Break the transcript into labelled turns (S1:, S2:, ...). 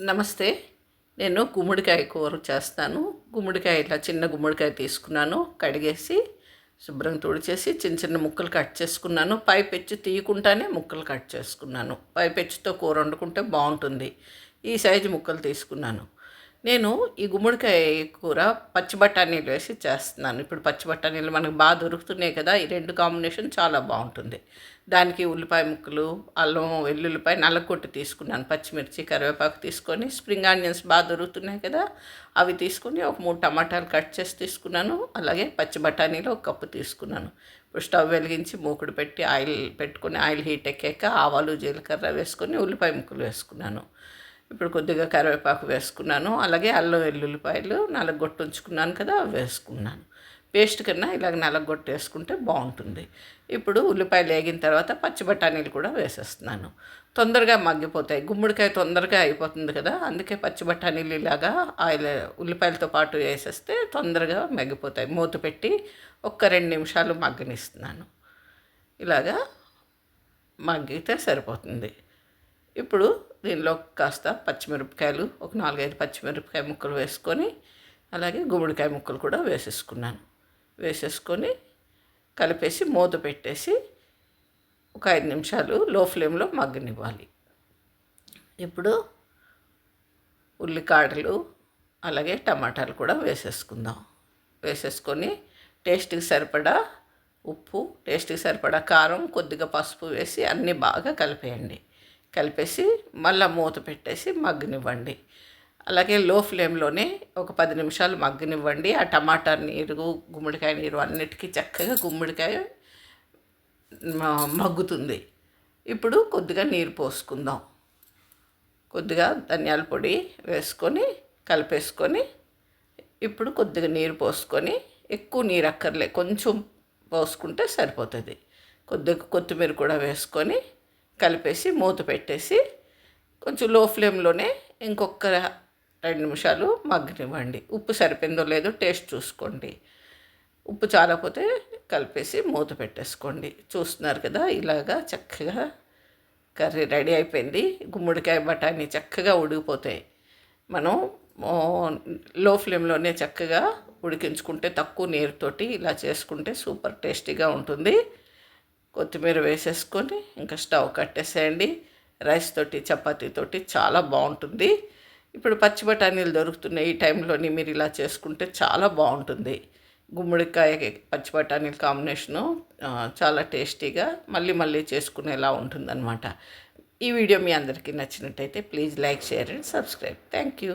S1: నమస్తే నేను గుమ్మడికాయ కూర చేస్తాను. గుమ్మడికాయ ఇట్లా చిన్న గుమ్మడికాయ తీసుకున్నాను కడిగేసి శుభ్రం తుడిచేసి చిన్న చిన్న ముక్కలు కట్ చేసుకున్నాను. పై పెచ్చు తీయకుండానే ముక్కలు కట్ చేసుకున్నాను. పై పెచ్చుతో కూర వండుకుంటే బాగుంటుంది. ఈ సైజు ముక్కలు తీసుకున్నాను. నేను ఈ గుమ్మడికాయ కూర పచ్చి బఠానీలు వేసి చేస్తున్నాను. ఇప్పుడు పచ్చి బఠానీలు మనకు బాగా దొరుకుతున్నాయి కదా ఈ రెండు కాంబినేషన్ చాలా బాగుంటుంది. దానికి ఉల్లిపాయ ముక్కలు అల్లం వెల్లుల్లిపాయ నల్లకొట్టు తీసుకున్నాను. పచ్చిమిర్చి కరివేపాకు తీసుకొని స్ప్రింగ్ ఆనియన్స్ బాగా దొరుకుతున్నాయి కదా అవి తీసుకొని ఒక మూడు టమాటాలు కట్ చేసి తీసుకున్నాను. అలాగే పచ్చి బఠానీలు ఒక కప్పు తీసుకున్నాను. ఇప్పుడు స్టవ్ వెలిగించి మూకుడు పెట్టి ఆయిల్ పెట్టుకొని ఆయిల్ హీట్ ఎక్కాక ఆవాలు జీలకర్ర వేసుకొని ఉల్లిపాయ ముక్కలు వేసుకున్నాను. ఇప్పుడు కొద్దిగా కరివేపాకు వేసుకున్నాను అలాగే అల్లం వెల్లుల్లిపాయలు నలగొట్టు ఉంచుకున్నాను కదా అవి వేసుకున్నాను. పేస్ట్ కన్నా ఇలాగ నలగొట్టు వేసుకుంటే బాగుంటుంది. ఇప్పుడు ఉల్లిపాయలు వేగిన తర్వాత పచ్చి బఠానీలు కూడా వేసేస్తున్నాను. తొందరగా మగ్గిపోతాయి. గుమ్మడికాయ తొందరగా అయిపోతుంది కదా అందుకే పచ్చి బఠానీలు ఇలాగా ఆయిల్ ఉల్లిపాయలతో పాటు వేసేస్తే తొందరగా మగ్గిపోతాయి. మూత పెట్టి ఒక్క రెండు నిమిషాలు మగ్గనిస్తున్నాను. ఇలాగా మగ్గితే సరిపోతుంది. ఇప్పుడు దీనిలో కాస్త పచ్చిమిరపకాయలు ఒక నాలుగైదు పచ్చిమిరపకాయ ముక్కలు వేసుకొని అలాగే గుమ్మడికాయ ముక్కలు కూడా వేసేసుకున్నాను. వేసేసుకొని కలిపేసి మూత పెట్టేసి ఒక ఐదు నిమిషాలు లో ఫ్లేమ్లో మగ్గనివ్వాలి. ఇప్పుడు ఉల్లికాడలు అలాగే టమాటాలు కూడా వేసేసుకుందాం. వేసేసుకొని టేస్ట్కి సరిపడా ఉప్పు టేస్ట్కి సరిపడా కారం కొద్దిగా పసుపు వేసి అన్నీ బాగా కలిపేయండి. కలిపేసి మళ్ళీ మూత పెట్టేసి మగ్గనివ్వండి. అలాగే లో ఫ్లేమ్లోనే ఒక పది నిమిషాలు మగ్గనివ్వండి. ఆ టమాటా నీరు గుమ్మడికాయ నీరు అన్నిటికీ చక్కగా గుమ్మడికాయ మగ్గుతుంది. ఇప్పుడు కొద్దిగా నీరు పోసుకుందాం. కొద్దిగా ధనియాల పొడి వేసుకొని కలిపేసుకొని ఇప్పుడు కొద్దిగా నీరు పోసుకొని ఎక్కువ నీరు అక్కర్లే కొంచెం పోసుకుంటే సరిపోతుంది. కొద్దిగా కొత్తిమీర కూడా వేసుకొని కలిపేసి మూత పెట్టేసి కొంచెం లో ఫ్లేమ్లోనే ఇంకొక రెండు నిమిషాలు మగ్గనివ్వండి. ఉప్పు సరిపోయిందో లేదో టేస్ట్ చూసుకోండి. ఉప్పు చాలకపోతే కలిపేసి మూత పెట్టేసుకోండి. చూస్తున్నారు కదా ఇలాగా చక్కగా కర్రీ రెడీ అయిపోయింది. గుమ్మడికాయ బఠానీ చక్కగా ఉడికిపోతాయి. మనం లో ఫ్లేమ్లోనే చక్కగా ఉడికించుకుంటే తక్కువ నీరుతోటి ఇలా చేసుకుంటే సూపర్ టేస్టీగా ఉంటుంది. కొత్తిమీర వేసేసుకొని ఇంకా స్టవ్ కట్టేసేయండి. రైస్ తోటి చపాతీతోటి చాలా బాగుంటుంది. ఇప్పుడు పచ్చి బఠానీలు దొరుకుతున్నాయి ఈ టైంలోని మీరు ఇలా చేసుకుంటే చాలా బాగుంటుంది. గుమ్మడికాయ పచ్చి బఠానీల కాంబినేషను చాలా టేస్టీగా మళ్ళీ మళ్ళీ చేసుకునేలా ఉంటుందన్నమాట. ఈ వీడియో మీ అందరికీ నచ్చినట్టయితే please like share and subscribe. Thank you.